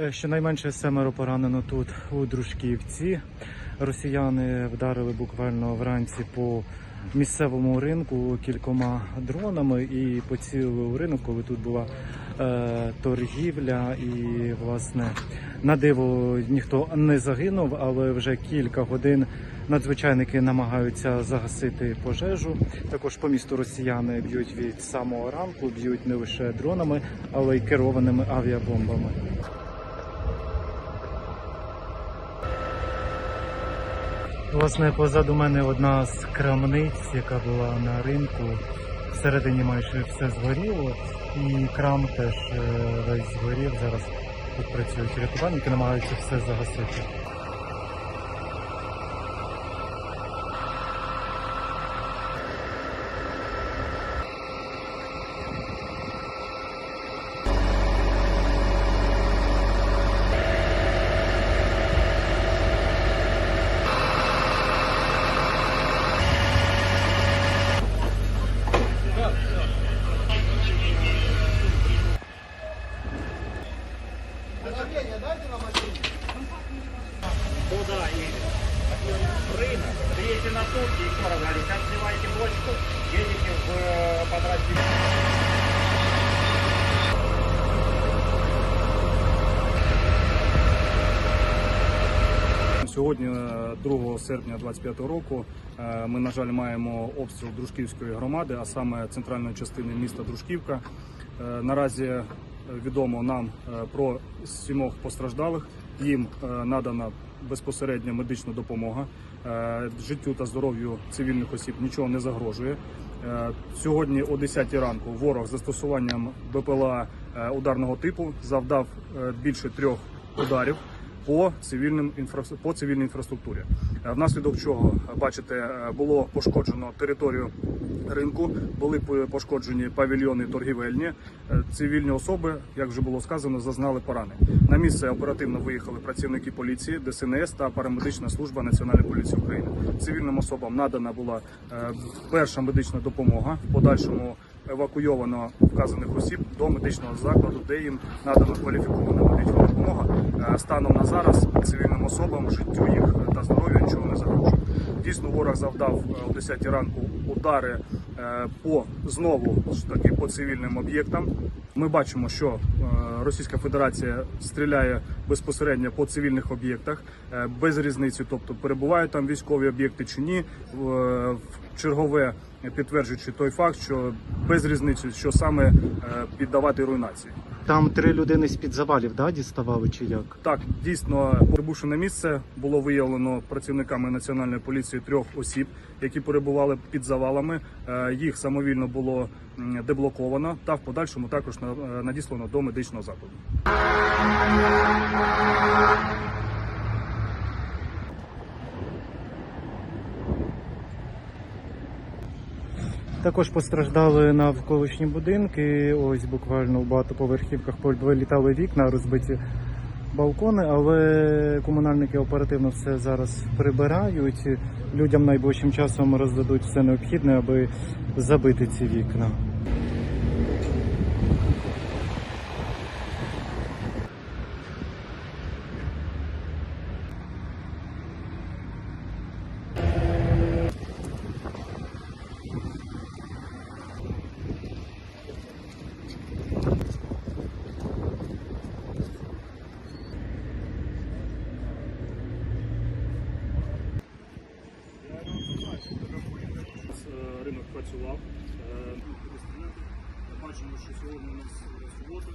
Е, Щонайменше семеро поранено тут у Дружківці. Росіяни вдарили буквально вранці по місцевому ринку кількома дронами і поцілили у ринок, коли тут була е, торгівля. І власне на диво ніхто не загинув, але вже кілька годин надзвичайники намагаються загасити пожежу. Також по місту росіяни б'ють від самого ранку, б'ють не лише дронами, але й керованими авіабомбами. Власне, позаду мене одна з крамниць, яка була на ринку. Всередині майже все згоріло, і крам теж е, весь згорів. Зараз тут працюють рятувальники, намагаються все загасити. Сутки, еще раз говорю, как бочку, едете в э. Сьогодні, е, 2 серпня 25 року, е, ми, на жаль, маємо обстріл Дружківської громади, а саме центральної частини міста Дружківка. Е, Наразі е, відомо нам е, про сімох постраждалих. Їм е, надана безпосередня медична допомога. Е, Життю та здоров'ю цивільних осіб нічого не загрожує. Е, Сьогодні о 10 ранку ворог застосуванням БПЛА ударного типу завдав більше трьох ударів по цивільним по цивільній інфраструктурі. Е, Внаслідок чого е, бачите, е, було пошкоджено територію ринку, були пошкоджені павільйони торгівельні. Цивільні особи, як вже було сказано, зазнали поранень. На місце оперативно виїхали працівники поліції, ДСНС та парамедична служба Національної поліції України. Цивільним особам надана була перша медична допомога. В подальшому евакуйовано вказаних осіб до медичного закладу, де їм надана кваліфікована медична допомога. Е, Станом на зараз цивільним особам життю їх та здоров'ю нічого не загрожує. Дійсно, ворог завдав е, о 10 ранку удари е, по знову ж таки по цивільним об'єктам. Ми бачимо, що Російська Федерація стріляє безпосередньо по цивільних об'єктах без різниці, тобто перебувають там військові об'єкти чи ні. В чергове підтверджуючи той факт, що без різниці, що саме е, піддавати руйнації. Там три людини з під завалів, да, діставали чи як? Так, дійсно, прибувши на місце, було виявлено працівниками національної поліції трьох осіб, які перебували під завалами. Е, Їх самовільно було деблоковано та в подальшому також е, надіслано до медичного закладу. Також постраждали навколишні будинки. Ось буквально в багатоповерхівках вилітали вікна, розбиті балкони, але комунальники оперативно все зараз прибирають. Людям найближчим часом роздадуть все необхідне, аби забити ці вікна. Е, Ринок працював. Е, Бачимо, що сьогодні у нас субота.